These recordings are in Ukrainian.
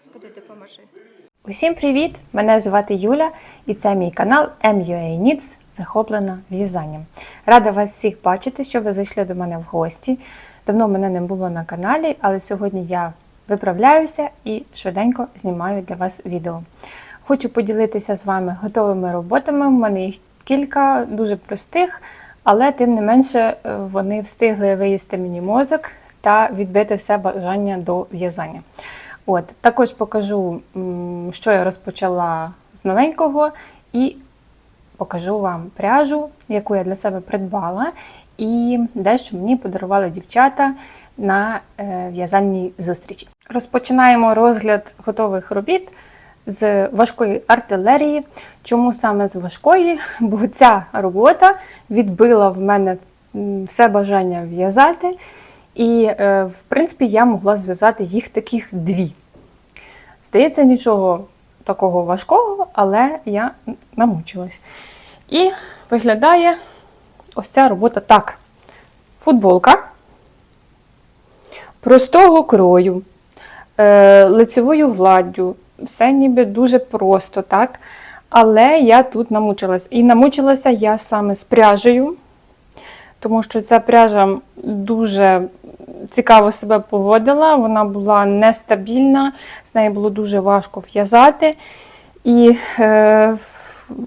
Господи, допоможи. Усім привіт! Мене звати Юля і це мій канал MUA Needs захоплена в'язанням. Рада вас всіх бачити, що ви зайшли до мене в гості. Давно мене не було на каналі, але сьогодні я виправляюся і швиденько знімаю для вас відео. Хочу поділитися з вами готовими роботами. У мене їх кілька дуже простих, але тим не менше вони встигли виїсти мені мозок та відбити все бажання до в'язання. От, також покажу, що я розпочала з новенького, і покажу вам пряжу, яку я для себе придбала, і дещо мені подарували дівчата на е, в'язальній зустрічі. Розпочинаємо розгляд готових робіт з важкої артилерії. Чому саме з важкої? Бо ця робота відбила в мене все бажання в'язати. І, е, в принципі, я могла зв'язати їх таких дві. Здається, нічого такого важкого, але я намучилась. І виглядає ось ця робота так. Футболка простого крою, е, лицевою гладдю. Все ніби дуже просто, так? Але я тут намучилась. І намучилася я саме з пряжею, тому що ця пряжа дуже цікаво себе поводила, вона була нестабільна, з нею було дуже важко в'язати. І е,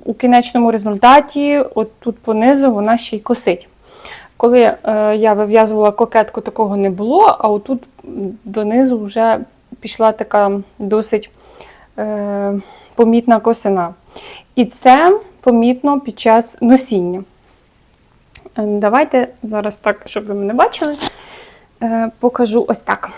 у кінечному результаті, от тут понизу, вона ще й косить. Коли е, я вив'язувала кокетку, такого не було, а отут донизу вже пішла така досить е, помітна косина. І це помітно під час носіння. Е, Давайте зараз так, щоб ви мене бачили, покажу ось так.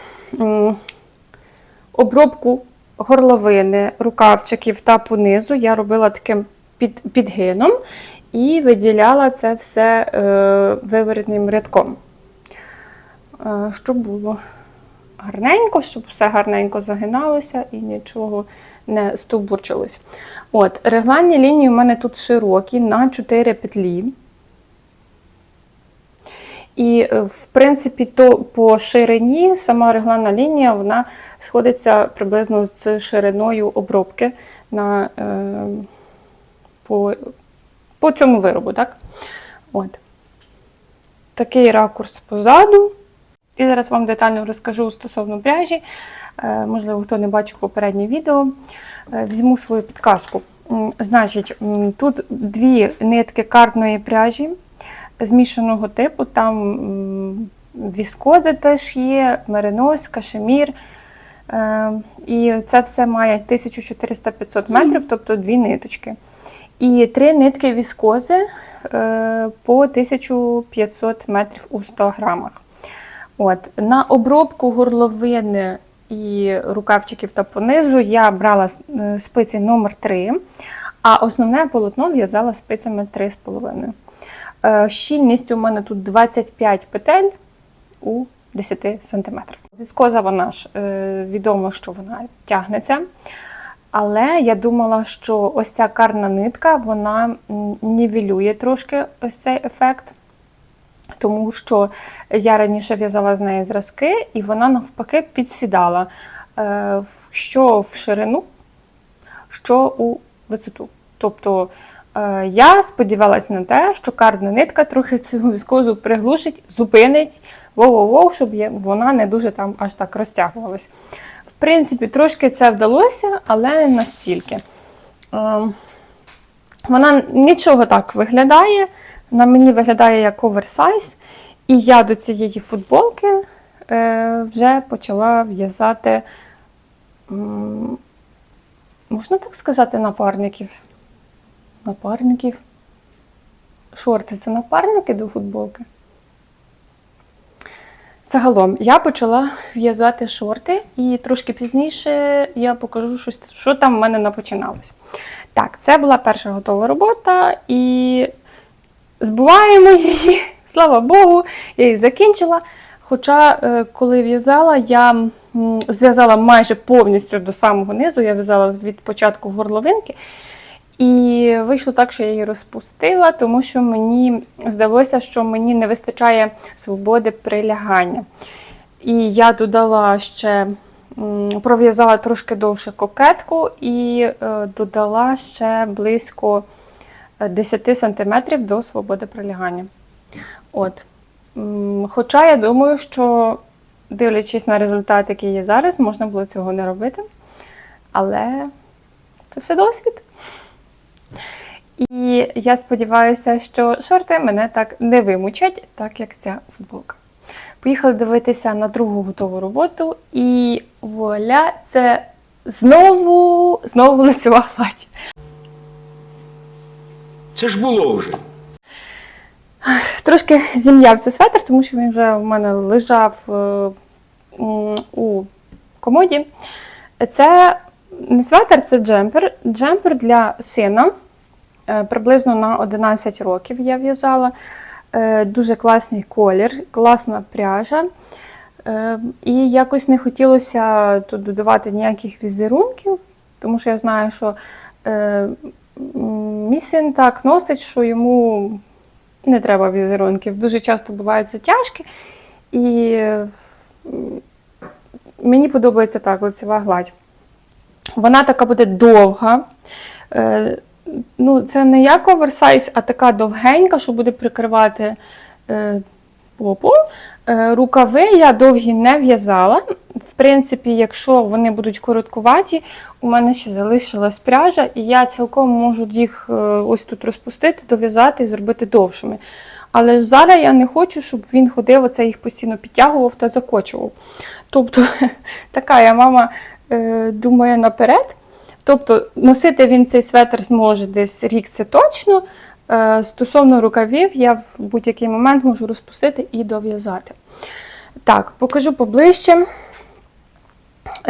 Обробку горловини, рукавчиків та понизу я робила таким під, підгином і виділяла це все е, виворітним рядком. Е, щоб було гарненько, щоб все гарненько загиналося і нічого не стовбурчилось. От, регланні лінії у мене тут широкі на 4 петлі. І, е, в принципі, то по ширині сама регланна лінія вона сходиться приблизно з шириною обробки на, е, по, по цьому виробу. Так? От. Такий ракурс позаду. І зараз вам детально розкажу стосовно пряжі. Е, можливо, хто не бачив попереднє відео. Е, візьму свою підказку. Значить, тут дві нитки картної пряжі змішаного типу. Там віскози теж є, меринос, кашемір. Е, І це все має 1400-500 метрів, тобто дві ниточки. І три нитки віскози е, по 1500 метрів у 100 грамах. От, на обробку горловини і рукавчиків та понизу я брала е, спиці номер 3 а основне полотно в'язала спицями 3,5. Е, Щільність у мене тут 25 петель у 10 см. Віскоза вона ж е, відомо, що вона тягнеться. Але я думала, що ось ця карна нитка вона нівелює трошки ось цей ефект. Тому що я раніше в'язала з неї зразки, і вона навпаки підсідала е, що в ширину, що у висоту. Тобто я сподівалася на те, що карна нитка трохи цю віскозу приглушить, зупинить, воу-воу-воу, щоб вона не дуже там аж так розтягувалась. В принципі, трошки це вдалося, але не настільки. Е, вона нічого так виглядає. На мені виглядає як оверсайз. І я до цієї футболки е, вже почала в'язати, можна так сказати, напарників. Напарників. Шорти це напарники до футболки. Загалом я почала в'язати шорти, і трошки пізніше я покажу, щось, що там в мене напочиналось. Так, це була перша готова робота, і збуваємо її, слава Богу, я її закінчила. Хоча, е, коли в'язала, я зв'язала майже повністю до самого низу, я в'язала від початку горловинки. І вийшло так, що я її розпустила, тому що мені здалося, що мені не вистачає свободи прилягання. І я додала ще пров'язала трошки довше кокетку і е, додала ще близько е, 10 см до свободи прилягання. От. Хоча я думаю, що дивлячись на результат, який є зараз, можна було цього не робити. Але це все досвід. І я сподіваюся, що шорти мене так не вимучать, так як ця футболка. Поїхали дивитися на другу готову роботу, і вуаля, це знову, знову лицева гладь. Це ж було вже. Трошки зім'явся светр, тому що він вже в мене лежав е, у комоді. Це не светр, це джемпер. Джемпер для сина. Е, Приблизно на 11 років я в'язала. Е, Дуже класний колір, класна пряжа. Е, І якось не хотілося тут додавати ніяких візерунків, тому що я знаю, що мій син так носить, що йому не треба візерунків. Дуже часто бувають затяжки. І мені подобається так лицева гладь. Вона така буде довга. Е, ну, це не як оверсайз, а така довгенька, що буде прикривати е, попу. Е, рукави я довгі не в'язала. В принципі, якщо вони будуть короткуваті, у мене ще залишилась пряжа, і я цілком можу їх ось тут розпустити, дов'язати і зробити довшими. Але зараз я не хочу, щоб він ходив, оце їх постійно підтягував та закочував. Тобто, така я мама думає наперед. Тобто носити він цей светр зможе десь рік, це точно. Е, Стосовно рукавів, я в будь-який момент можу розпустити і дов'язати. Так, покажу поближче.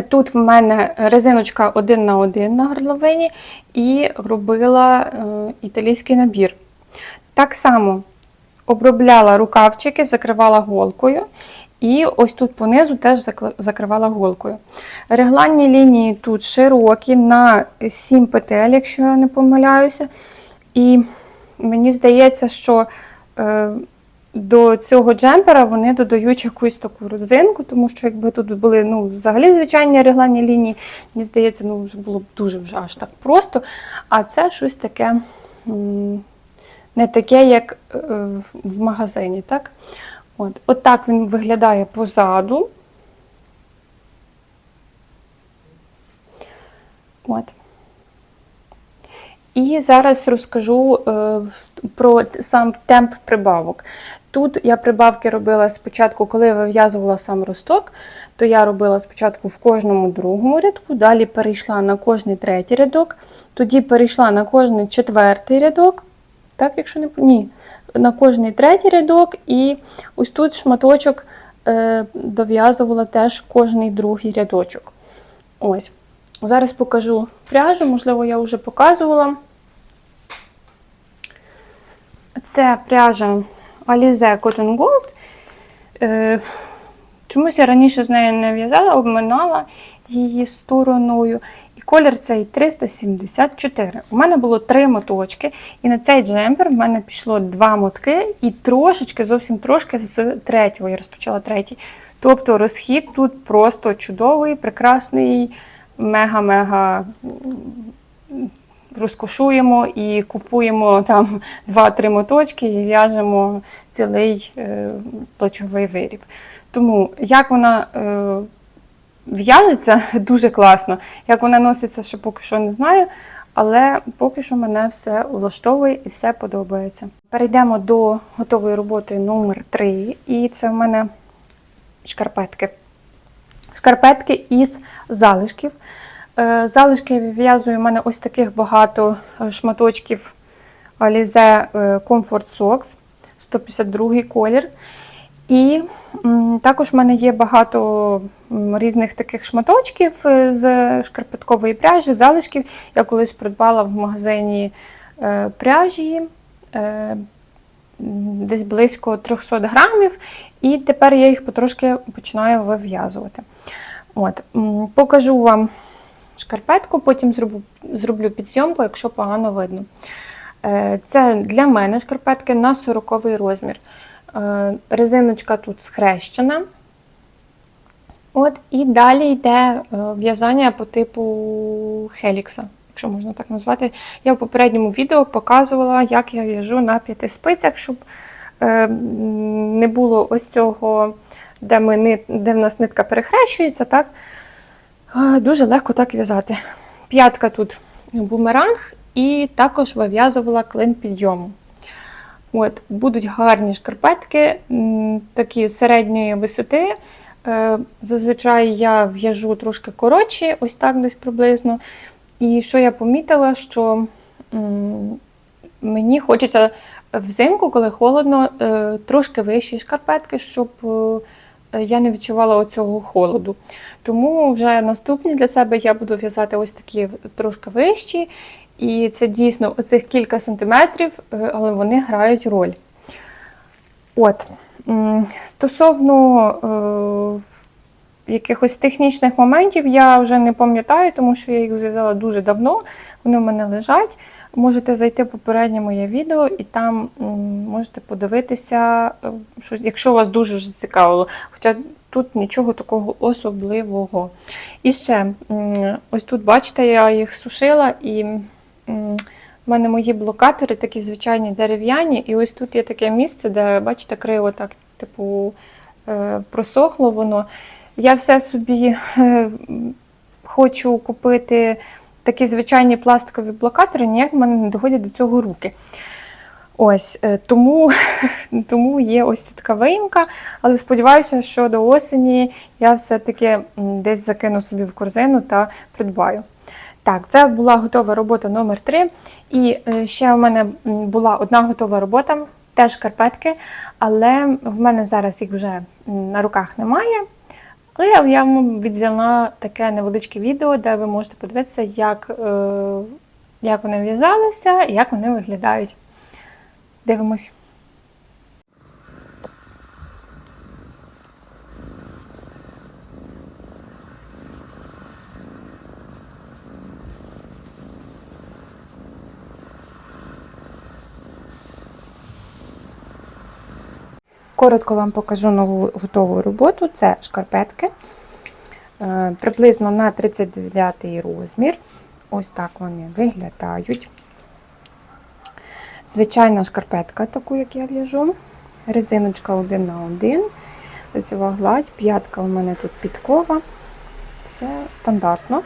Тут в мене резиночка один на один на горловині і робила е, італійський набір. Так само обробляла рукавчики, закривала голкою. І ось тут понизу теж закривала голкою. Регланні лінії тут широкі на 7 петель, якщо я не помиляюся. І мені здається, що е, до цього джемпера вони додають якусь таку родзинку, тому що якби тут були ну, взагалі звичайні регланні лінії, мені здається, ну, було б дуже вже аж так просто. А це щось таке не таке, як е, в магазині. Так? От, от так він виглядає позаду. От. І зараз розкажу е, про сам темп прибавок. Тут я прибавки робила спочатку, коли вив'язувала сам росток, то я робила спочатку в кожному другому рядку, далі перейшла на кожний третій рядок, тоді перейшла на кожний четвертий рядок. Так, якщо не ні, на кожний третій рядок, і ось тут шматочок е, дов'язувала теж кожний другий рядочок. Ось. Зараз покажу пряжу, можливо, я вже показувала. Це пряжа Alize Cotton Gold. Е, чомусь я раніше з нею не в'язала, обминала її стороною. Колір цей 374. У мене було три моточки, і на цей джемпер в мене пішло два мотки і трошечки, зовсім трошки з третього. Я розпочала третій. Тобто розхід тут просто чудовий, прекрасний, мега-мега розкошуємо і купуємо там 2-3 моточки і в'яжемо цілий е, плачовий виріб. Тому як вона е, в'яжеться дуже класно. Як вона носиться, ще поки що не знаю, але поки що мене все влаштовує і все подобається. Перейдемо до готової роботи номер 3 і це в мене шкарпетки. Шкарпетки із залишків. Е, Залишки я вив'язую, у мене ось таких багато е, шматочків Alize е, Comfort Socks, 152 колір. І також в мене є багато різних таких шматочків е, з шкарпеткової пряжі, залишків. Я колись придбала в магазині е, пряжі е, десь близько 300 грамів, і тепер я їх потрошки починаю вив'язувати. От, покажу вам шкарпетку, потім зроблю, зроблю підсйомку, якщо погано видно. Це для мене шкарпетки на 40 розмір. Е, Резиночка тут схрещена. От і далі йде е, в'язання по типу Хелікса, якщо можна так назвати. Я в попередньому відео показувала, як я в'яжу на п'яти спицях, щоб е, не було ось цього, де, ми, де в нас нитка перехрещується, так? Дуже легко так в'язати. П'ятка тут бумеранг, і також вив'язувала клин підйому. От, будуть гарні шкарпетки, такі середньої висоти. Е, Зазвичай я в'яжу трошки коротші, ось так десь приблизно. І що я помітила, що мені хочеться взимку, коли холодно, е, трошки вищі шкарпетки, щоб е, я не відчувала оцього холоду. Тому вже наступні для себе я буду в'язати ось такі трошки вищі. І це дійсно оцих кілька сантиметрів, е, але вони грають роль. От. Стосовно е, якихось технічних моментів, я вже не пам'ятаю, тому що я їх зв'язала дуже давно. Вони в мене лежать. Можете зайти в попереднє моє відео і там можете подивитися, е, що, якщо вас дуже ж зацікавило. Хоча тут нічого такого особливого. І ще, ось тут, бачите, я їх сушила і. В мене мої блокатори такі звичайні дерев'яні, і ось тут є таке місце, де, бачите, криво так, типу, е, просохло воно. Я все собі е, хочу купити такі звичайні пластикові блокатори, ніяк в мене не доходять до цього руки. Ось, е, тому, тому є ось така виїмка, але сподіваюся, що до осені я все-таки десь закину собі в корзину та придбаю. Так, це була готова робота номер 3 І е, ще у мене була одна готова робота, теж шкарпетки, але в мене зараз їх вже на руках немає. Але я, вам відзняла таке невеличке відео, де ви можете подивитися, як, е, як вони в'язалися і як вони виглядають. Дивимось. Коротко вам покажу нову готову роботу. Це шкарпетки. Е, Приблизно на 39 розмір. Ось так вони виглядають. Звичайна шкарпетка, таку, як я в'яжу. Резиночка 1 на 1. Лицева гладь, п'ятка у мене тут підкова. Все стандартно.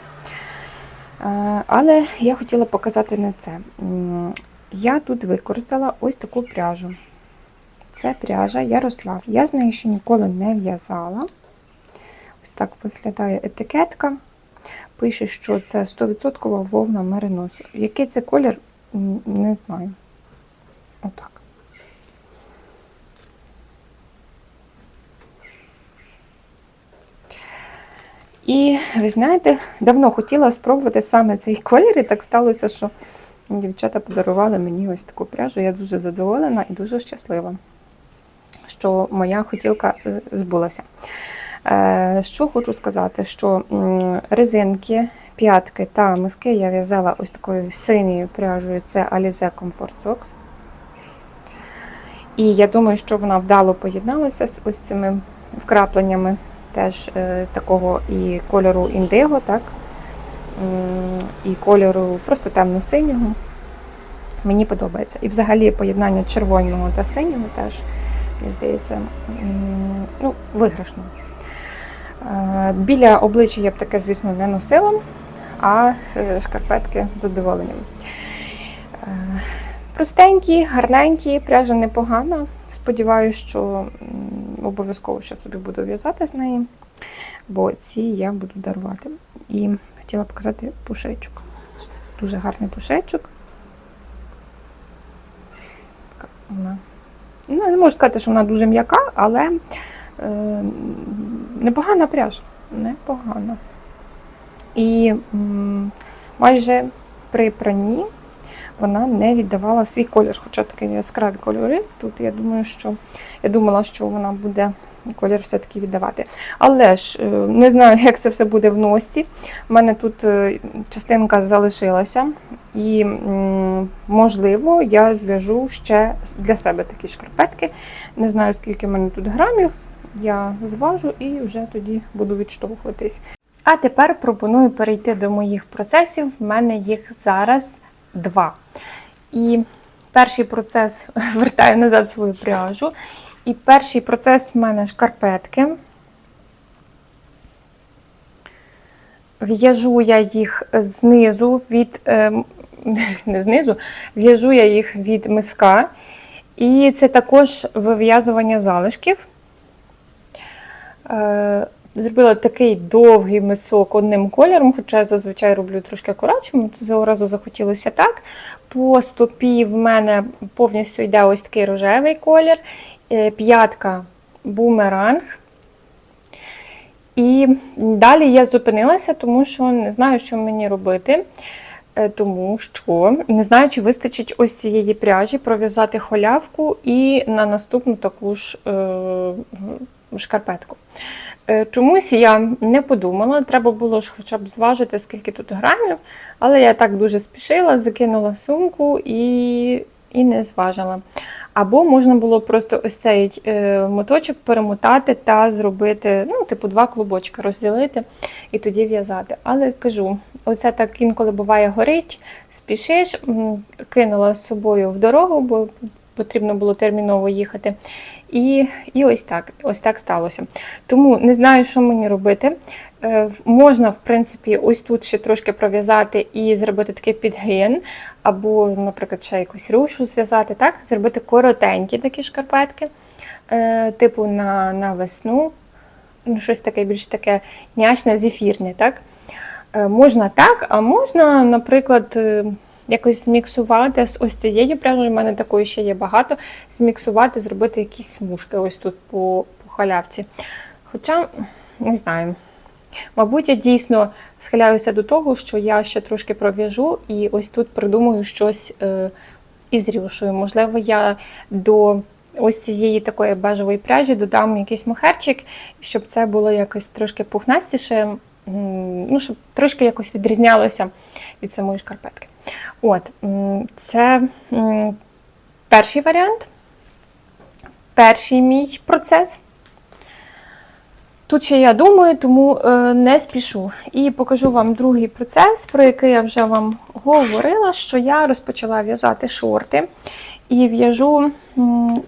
Е, Але я хотіла показати не це. Я тут використала ось таку пряжу. Це пряжа Ярослав. Я з нею ще ніколи не в'язала. Ось так виглядає етикетка. Пише, що це 100% вовна мериносу. Який це колір, не знаю. Отак. І ви знаєте, давно хотіла спробувати саме цей колір, і так сталося, що дівчата подарували мені ось таку пряжу. Я дуже задоволена і дуже щаслива, що моя хотілка збулася. Е, Що хочу сказати, що резинки, п'ятки та миски я в'язала ось такою синьою пряжею, це Alize Comfort Socks. І я думаю, що вона вдало поєдналася з ось цими вкрапленнями теж е, такого і кольору індиго, так? І кольору просто темно-синього. Мені подобається. І взагалі поєднання червоного та синього теж, мені здається, ну, виграшно. Е, Біля обличчя я б таке, звісно, не носила, а е, шкарпетки з задоволенням. Е, Простенькі, гарненькі, пряжа непогана. Сподіваюся, що обов'язково ще собі буду в'язати з неї, бо ці я буду дарувати. І хотіла показати пушечок. Дуже гарний пушечок. Така Вона. Ну, не можу сказати, що вона дуже м'яка, але е, непогана пряжа. Непогана. І м, майже при пранні вона не віддавала свій колір, хоча такі яскраві кольори. Тут я думаю, що я думала, що вона буде колір все-таки віддавати. Але ж е, не знаю, як це все буде в носці. У мене тут е, частинка залишилася, і, можливо, я зв'яжу ще для себе такі шкарпетки. Не знаю, скільки в мене тут грамів. я зважу і вже тоді буду відштовхуватись. А тепер пропоную перейти до моїх процесів. В мене їх зараз два. І перший процес вертаю назад свою пряжу. І перший процес в мене шкарпетки. В'яжу я їх знизу від е, не знизу, в'яжу я їх від миска. І це також вив'язування залишків. Е, Зробила такий довгий мисок одним кольором, хоча зазвичай роблю трошки акуратним, цього разу захотілося так. По стопі в мене повністю йде ось такий рожевий колір, п'ятка бумеранг. І далі я зупинилася, тому що не знаю, що мені робити. Е, Тому що не знаю, чи вистачить ось цієї пряжі пров'язати холявку і на наступну таку ж е, шкарпетку. Е, Чомусь я не подумала, треба було ж хоча б зважити, скільки тут грамів, але я так дуже спішила, закинула сумку і, і не зважила. Або можна було просто ось цей е, моточок перемотати та зробити, ну, типу, два клубочки розділити і тоді в'язати. Але кажу, оце так інколи буває горить, спішиш, кинула з собою в дорогу, бо потрібно було терміново їхати. І, і ось так, ось так сталося. Тому не знаю, що мені робити. Е, Можна, в принципі, ось тут ще трошки пров'язати і зробити такий підгин, або, наприклад, ще якусь рушу зв'язати, так? Зробити коротенькі такі шкарпетки, е, типу на, на весну. Ну, щось таке більш таке нячне, зефірне, так? Е, Можна так, а можна, наприклад, якось зміксувати з ось цією пряжею, в мене такої ще є багато, зміксувати, зробити якісь смужки ось тут по, по халявці. Хоча, не знаю, мабуть, я дійсно схиляюся до того, що я ще трошки пров'яжу і ось тут придумаю щось е, із рюшею. Можливо, я до ось цієї такої бежевої пряжі додам якийсь мохерчик, щоб це було якось трошки пухнастіше, ну, щоб трошки якось відрізнялося від самої шкарпетки. От, це перший варіант, перший мій процес. Тут ще я думаю, тому е, не спішу. І покажу вам другий процес, про який я вже вам говорила, що я розпочала в'язати шорти і в'яжу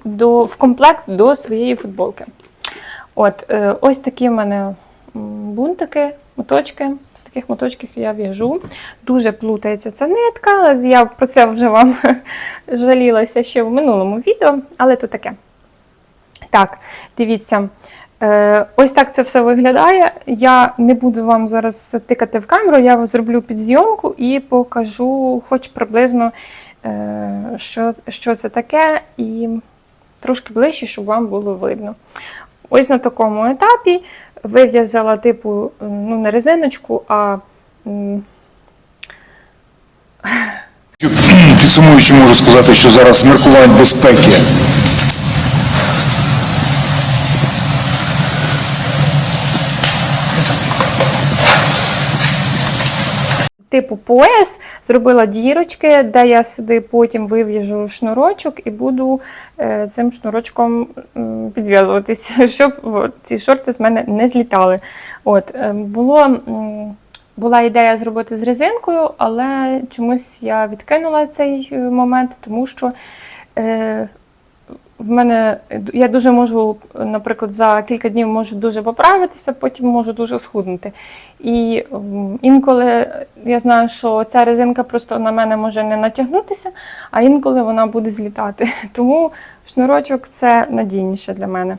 до, в комплект до своєї футболки. От, е, ось такі в мене бунтики, моточки. З таких моточків я в'яжу. Дуже плутається ця нитка, але я про це вже вам жалілася ще в минулому відео, але то таке. Так, дивіться. Е, Ось так це все виглядає. Я не буду вам зараз тикати в камеру, я зроблю підзйомку і покажу, хоч приблизно, е, що, що це таке, і трошки ближче, щоб вам було видно. Ось на такому етапі вив'язала, типу, ну, не резиночку, а Підсумуючи, можу сказати, що зараз міркувань безпеки типу пояс, зробила дірочки, де я сюди потім вив'яжу шнурочок і буду е, цим шнурочком підв'язуватись, щоб ці шорти з мене не злітали. От, е, було, була ідея зробити з резинкою, але чомусь я відкинула цей е, момент, тому що. В мене я дуже можу, наприклад, за кілька днів можу дуже поправитися, потім можу дуже схуднути. І інколи я знаю, що ця резинка просто на мене може не натягнутися, а інколи вона буде злітати. Тому шнурочок це надійніше для мене.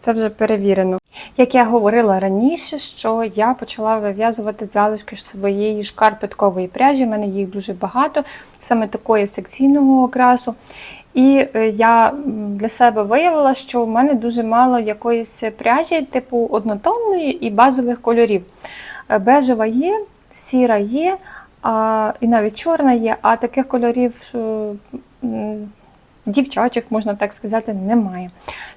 Це вже перевірено. Як я говорила раніше, що я почала вив'язувати залишки своєї шкарпеткової пряжі. У мене їх дуже багато, саме такої секційного окрасу. І е, я для себе виявила, що в мене дуже мало якоїсь пряжі, типу однотонної і базових кольорів. Е, Бежева є, сіра є, а, і навіть чорна є, а таких кольорів е, дівчачок, можна так сказати, немає.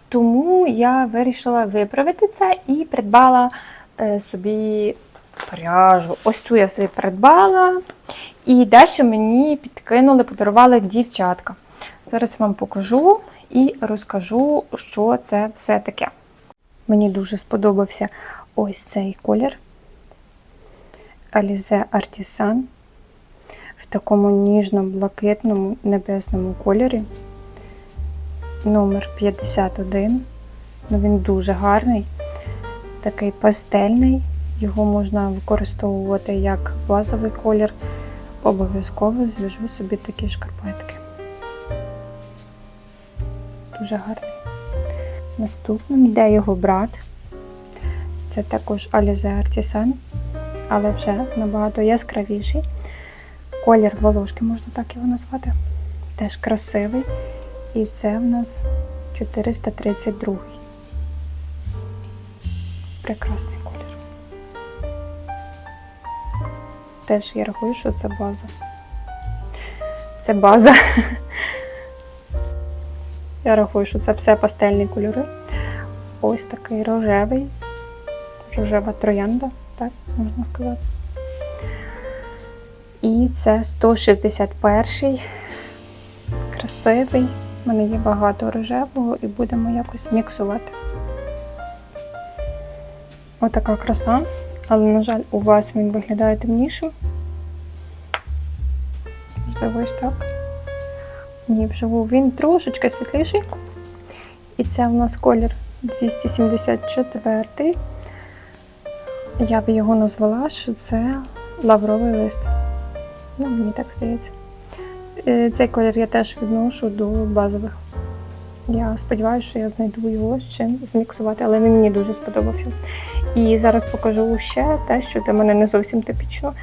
Тому я вирішила виправити це і придбала е, собі пряжу. Ось цю я собі придбала. І дещо мені підкинули, подарували дівчатка. Зараз вам покажу і розкажу, що це все таке. Мені дуже сподобався ось цей колір. Alize Artisan в такому ніжно-блакитному небесному кольорі. Номер 51. Ну, він дуже гарний, такий пастельний. Його можна використовувати як базовий колір. Обов'язково зв'яжу собі такі шкарпетки. Дуже гарний. Наступним йде його брат. Це також Alize Artisan, але вже набагато яскравіший. Колір волошки, можна так його назвати. Теж красивий. І це в нас 432. Прекрасний колір. Теж я рахую, що це база. Це база. Я рахую, що це все пастельні кольори. Ось такий рожевий, рожева троянда, так можна сказати. І це 161 красивий. У мене є багато рожевого і будемо якось міксувати. Отака краса, але, на жаль, у вас він виглядає темнішим. Можливо, ось так. Ні, вживу він трошечки світліший. І це в нас колір 274. Я би його назвала, що це лавровий лист. Ну, мені так здається. Е, Цей колір я теж відношу до базових. Я сподіваюся, що я знайду його з чим зміксувати, але він мені дуже сподобався. І зараз покажу ще те, що для мене не зовсім типічно,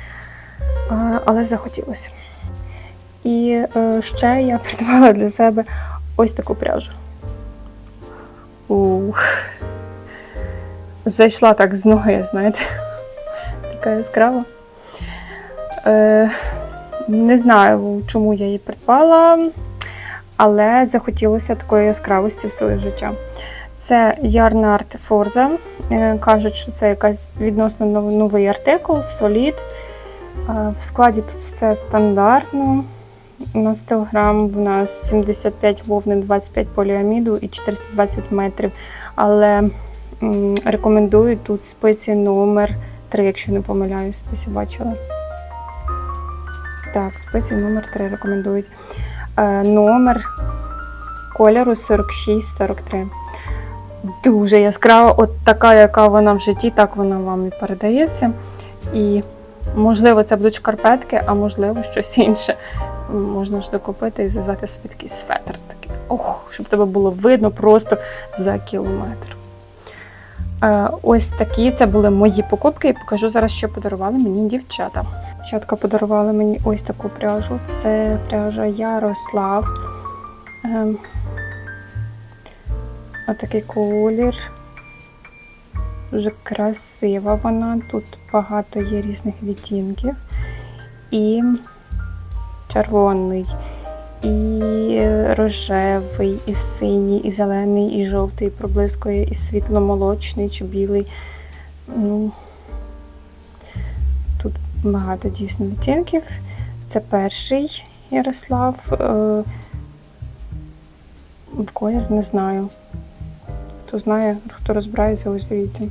але захотілося. І е, ще я придбала для себе ось таку пряжу. Ух. Зайшла так з ноги, знаєте. Така яскрава. Е, не знаю, чому я її придбала, але захотілося такої яскравості в своє життя. Це Yarnart Forza. Е, Кажуть, що це якась відносно новий артикул, Solid. Е, В складі тут все стандартно. На 100 грам в нас 75 вовни, 25 поліаміду і 420 метрів. Але рекомендую тут спиці номер 3, якщо не помиляюсь, десь бачила. Так, спиці номер 3 рекомендують. Е, номер кольору 46-43. Дуже яскрава, от така, яка вона в житті, так вона вам і передається. І можливо, це будуть шкарпетки, а можливо, щось інше. Можна ж докупити і зв'язати собі такий светр. Такий. Ох, щоб тебе було видно просто за кілометр. Е, ось такі це були мої покупки. І покажу зараз, що подарували мені дівчата. Дівчатка подарували мені ось таку пряжу. Це пряжа Ярослав. Ем, Отакий колір. Дуже красива вона. Тут багато є різних відтінків. І червоний, і рожевий, і синій, і зелений, і жовтий, проблискує, і світломолочний чи білий. Ну, багато дійсно відтінків. Це перший Ярослав. Е, в колір не знаю. Хто знає, хто розбирається, ось дивіться.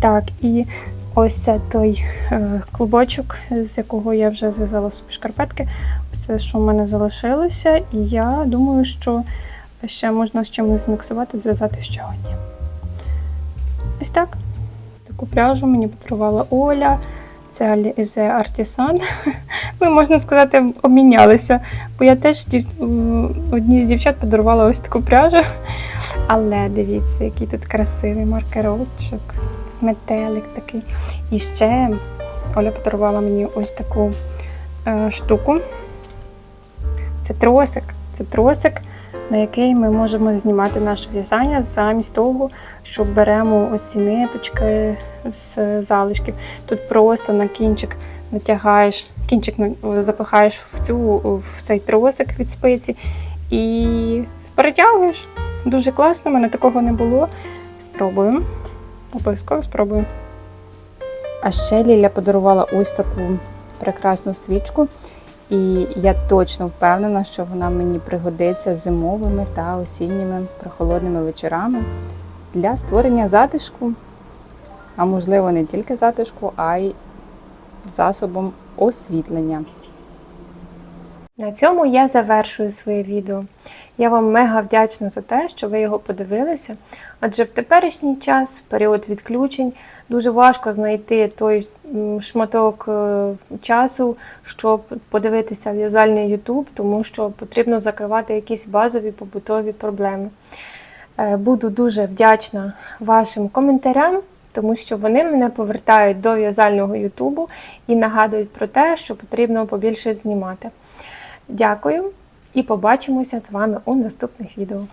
Так, і ось це той е, клубочок, з якого я вже зв'язала собі шкарпетки. Все, що в мене залишилося, і я думаю, що ще можна з чимось зміксувати, зв'язати ще. Ось так. Таку пряжу мені подарувала Оля. Це Alize Artisan. Ми, можна сказати, обмінялися. Бо я теж дів- одній з дівчат подарувала ось таку пряжу. Але дивіться, який тут красивий маркерочок, метелик такий. І ще Оля подарувала мені ось таку е, штуку. Це тросик. Це тросик, на який ми можемо знімати наше в'язання замість того, що беремо оці ниточки з залишків. Тут просто на кінчик натягаєш, кінчик запихаєш в, цю, в цей тросик від спиці і перетягуєш. Дуже класно, в мене такого не було. Спробуємо. Обов'язково спробую. А ще Ліля подарувала ось таку прекрасну свічку, і я точно впевнена, що вона мені пригодиться зимовими та осінніми прохолодними вечорами. для створення затишку, а можливо не тільки затишку, а й засобом освітлення. На цьому я завершую своє відео. Я вам мега вдячна за те, що ви його подивилися. Адже в теперішній час, в період відключень, дуже важко знайти той шматок е, часу, щоб подивитися в'язальний YouTube, тому що потрібно закривати якісь базові побутові проблеми. Е, Буду дуже вдячна вашим коментарям, тому що вони мене повертають до в'язального Ютубу і нагадують про те, що потрібно побільше знімати. Дякую і побачимося з вами у наступних відео.